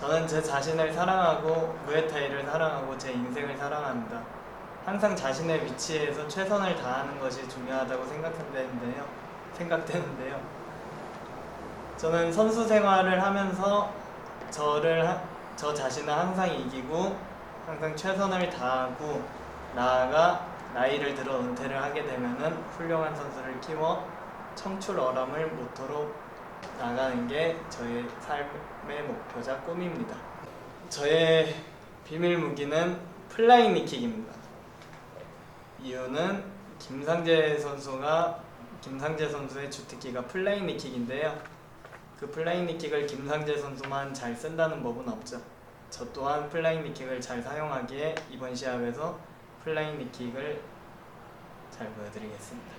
저는 제 자신을 사랑하고 무에타이를 사랑하고 제 인생을 사랑합니다. 항상 자신의 위치에서 최선을 다하는 것이 중요하다고 생각되는데요. 생각되는데요. 저는 선수 생활을 하면서 저를 하- 저 자신을 항상 이기고 항상 최선을 다하고 나아가 나이를 들어 은퇴를 하게 되면은 훌륭한 선수를 키워 청출 어람을 모토로 나가는 게 저의 삶의 목표자 꿈입니다. 저의 비밀 무기는 플라잉 니킥입니다. 이유는 김상재 선수가 김상재 선수의 주특기가 플라잉 니킥인데요. 그 플라잉 니킥을 김상재 선수만 잘 쓴다는 법은 없죠. 저 또한 플라잉 니킥을 잘 사용하기에 이번 시합에서 플라잉 니킥을 잘 보여드리겠습니다.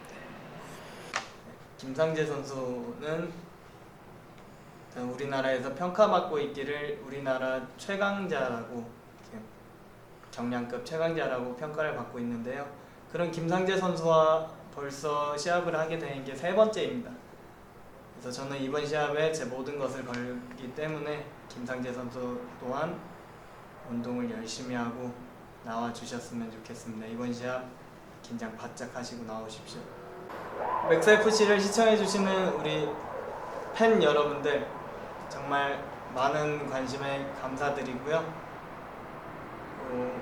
김상재 선수는 우리나라에서 평가받고 있기를 우리나라 최강자라고 경량급 최강자라고 평가를 받고 있는데요. 그런 김상재 선수와 벌써 시합을 하게 된 게 세 번째입니다. 그래서 저는 이번 시합에 제 모든 것을 걸기 때문에 김상재 선수 또한 운동을 열심히 하고 나와 주셨으면 좋겠습니다. 이번 시합 긴장 바짝 하시고 나오십시오. 맥스 FC를 시청해 주시는 우리 팬 여러분들 정말 많은 관심에 감사드리고요. 어,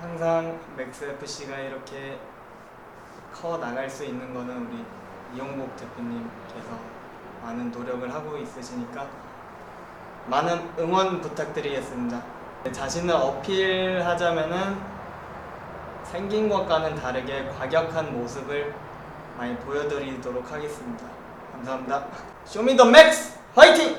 항상 맥스 FC가 이렇게 커 나갈 수 있는 거는 우리 이용복 대표님께서 많은 노력을 하고 있으시니까 많은 응원 부탁드리겠습니다. 자신을 어필하자면은 생긴 것과는 다르게 과격한 모습을 많이 보여드리도록 하겠습니다. 감사합니다. 쇼미더 맥스 화이팅!